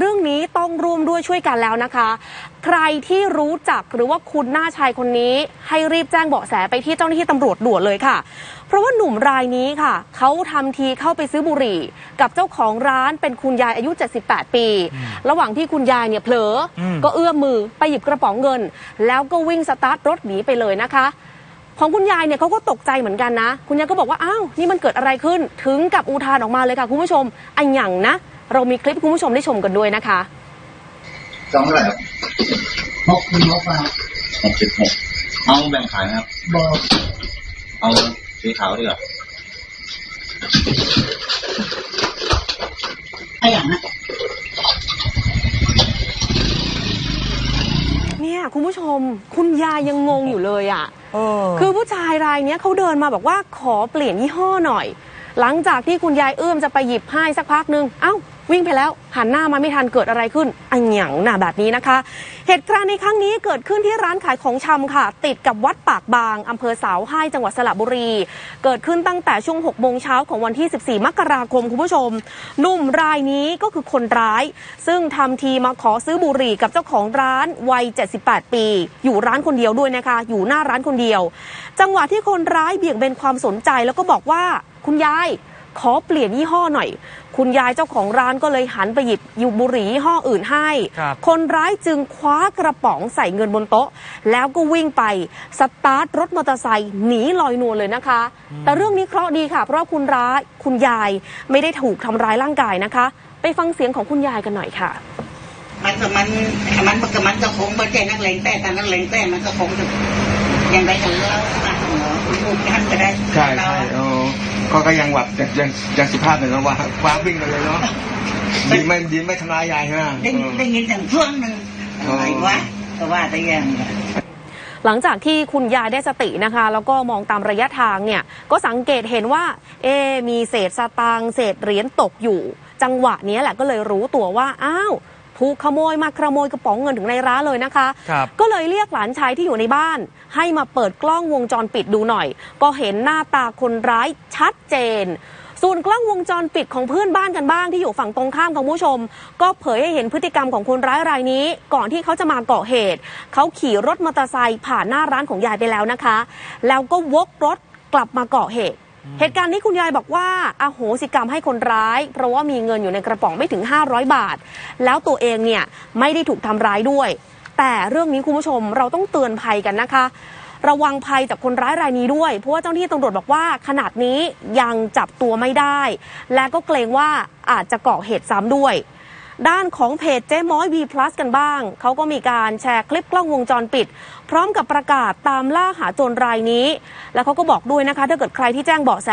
เรื่องนี้ต้องร่วมด้วยช่วยกันแล้วนะคะ ใครที่รู้จักหรือว่าคุณหน้าชายคนนี้ ให้รีบแจ้งเบาะแสไปที่เจ้าหน้าที่ตำรวจด่วนเลยค่ะ เพราะว่าหนุ่มรายนี้ค่ะ เขาทำทีเข้าไปซื้อบุหรี่ กับเจ้าของร้านเป็นคุณยายอายุ 78 ปี ระหว่างที่คุณยายเนี่ยเผลออมก็เอื้อมมือไปหยิบกระป๋องเงิน แล้วก็วิ่งสตาร์ทรถหนีไปเลยนะคะของคุณยายเนี่ยเขาก็ตกใจเหมือนกันนะ คุณยายก็บอกว่า อ้าว นี่มันเกิดอะไรขึ้น ถึงกับอุทานออกมาเลยค่ะ คุณผู้ชมอันหยังนะ เรามีคลิปให้คุณผู้ชมได้ชมกันด้วยนะคะจองเท่าไหร่ครับหกคุณลบมาหกสิบหกเอาแบ่งขายไหมครับบอกเอาสีขาวดีกว่าไอ้อย่างนะเนี่ยคุณผู้ชมคุณยายยังงงอยู่เลยอะเออคือผู้ชายรายเนี้ยเขาเดินมาบอกว่าขอเปลี่ยนยี่ห้อหน่อย หลังจากที่คุณยายเอื้อมจะไปหยิบให้สักพักหนึ่งเอ้า วิ่งไปแล้วหันหน้ามาไม่ทันเกิดอะไรขึ้นอันหยังหน่ะแบบนี้นะคะ เหตุการณ์ในครั้งนี้เกิดขึ้นที่ร้านขายของชำค่ะ ติดกับวัดปากบางอำเภอสาวไห้จังหวัดสระบุรี เกิดขึ้นตั้งแต่ช่วง6โมงเช้าของวันที่ 14 มกราคมคุณผู้ชมหนุ่มรายนี้ก็คือคนร้าย ซึ่งทำทีมาขอซื้อบุหรี่กับเจ้าของร้านวัย 78 ปี อยู่ร้านคนเดียวด้วยนะคะ อยู่หน้าร้านคนเดียว จังหวะที่คนร้ายเบี่ยงเบนความสนใจแล้วก็บอกว่าคุณยาย ขอเปลี่ยนยี่ห้อหน่อย คุณยายเจ้าของร้านก็เลยหันไปหยิบยูบุหรี่ยี่ห้ออื่นให้ครับคนร้ายจึงคว้ากระป๋องใส่เงินบนโต๊ะ แล้วก็วิ่งไปสตาร์ทรถมอเตอร์ไซค์หนีลอยนวลเลยนะคะ แต่เรื่องนี้เคราะห์ดีค่ะ เพราะว่าคุณร้ายคุณยายไม่ได้ถูกทำร้ายร่างกายนะคะ ไปฟังเสียงของคุณยายกันหน่อยค่ะมันก็มันมันก็มันก็คงไม่ใช่นักเลงแต่แต่นักเลงแต่มันก็คงจะยังไงกันแล้วตา หัวลูกท่านก็ได้ใช่ใช่เออก็ก็ยังแบบยังยังยังสุภาพหน่อยนะว่าว้าวิ่งกันเลยเนาะดีไม่ดีไม่ทำร้ายยายใช่ไหมได้ได้ยินแต่ช่วงหนึ่งอะไรวะก็ว่าแต่ยังหลังจากที่คุณยายได้สตินะคะ แล้วก็มองตามระยะทางเนี่ย ก็สังเกตเห็นว่า เอะมีเศษสตางค์เศษเหรียญตกอยู่ จังหวะนี้แหละก็เลยรู้ตัวว่า อ้าว ถูกขโมยมาขโมยกระป๋องเงินถึงในร้านเลยนะคะครับก็เลยเรียกหลานชายที่อยู่ในบ้าน ให้มาเปิดกล้องวงจรปิดดูหน่อย ก็เห็นหน้าตาคนร้ายชัดเจน ส่วนกล้องวงจรปิดของเพื่อนบ้านกันบ้างที่อยู่ฝั่งตรงข้ามของผู้ชม ก็เผยให้เห็นพฤติกรรมของคนร้ายรายนี้ ก่อนที่เขาจะมาก่อเหตุ เขาขี่รถมอเตอร์ไซค์ผ่านหน้าร้านของยายไปแล้วนะคะ แล้วก็วกรถกลับมาก่อเหตุ เหตุการณ์นี้คุณยายบอกว่าอาโหสิกรรมให้คนร้าย เพราะว่ามีเงินอยู่ในกระป๋องไม่ถึง 500 บาท แล้วตัวเองเนี่ยไม่ได้ถูกทำร้ายด้วย แต่เรื่องนี้คุณผู้ชมเราต้องเตือนภัยกันนะคะ ระวังภัยจากคนร้ายรายนี้ด้วย เพราะว่าเจ้าหน้าที่ตำรวจบอกว่าขนาดนี้ยังจับตัวไม่ได้ และก็เกรงว่าอาจจะก่อเหตุซ้ำด้วย ด้านของเพจเจ๊ม้อย V Plus กันบ้าง เขาก็มีการแชร์คลิปกล้องวงจรปิด พร้อมกับประกาศตามล่าหาโจรรายนี้ แล้วเขาก็บอกด้วยนะคะ ถ้าเกิดใครที่แจ้งเบาะแส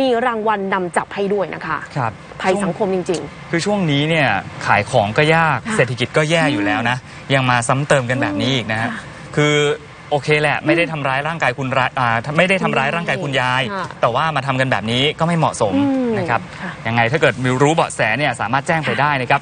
มีรางวัลนำจับให้ด้วยนะคะครับภัยสังคมจริงคือช่วงนี้เนี่ยขายของก็ยากค่ะเศรษฐกิจก็แย่อยู่แล้วนะ ยังมาซ้ำเติมกันแบบนี้อีกนะฮะค่ะคือ โอเคแหละ ไม่ได้ทำร้ายร่างกายคุณร้ายอ่าไม่ได้ทำร้ายร่างกายคุณยาย ค่ะแต่ว่ามาทำกันแบบนี้ก็ไม่เหมาะสมอืมนะครับค่ะ ยังไงถ้าเกิดมีรู้เบาะแสเนี่ยสามารถแจ้งไปได้นะครับ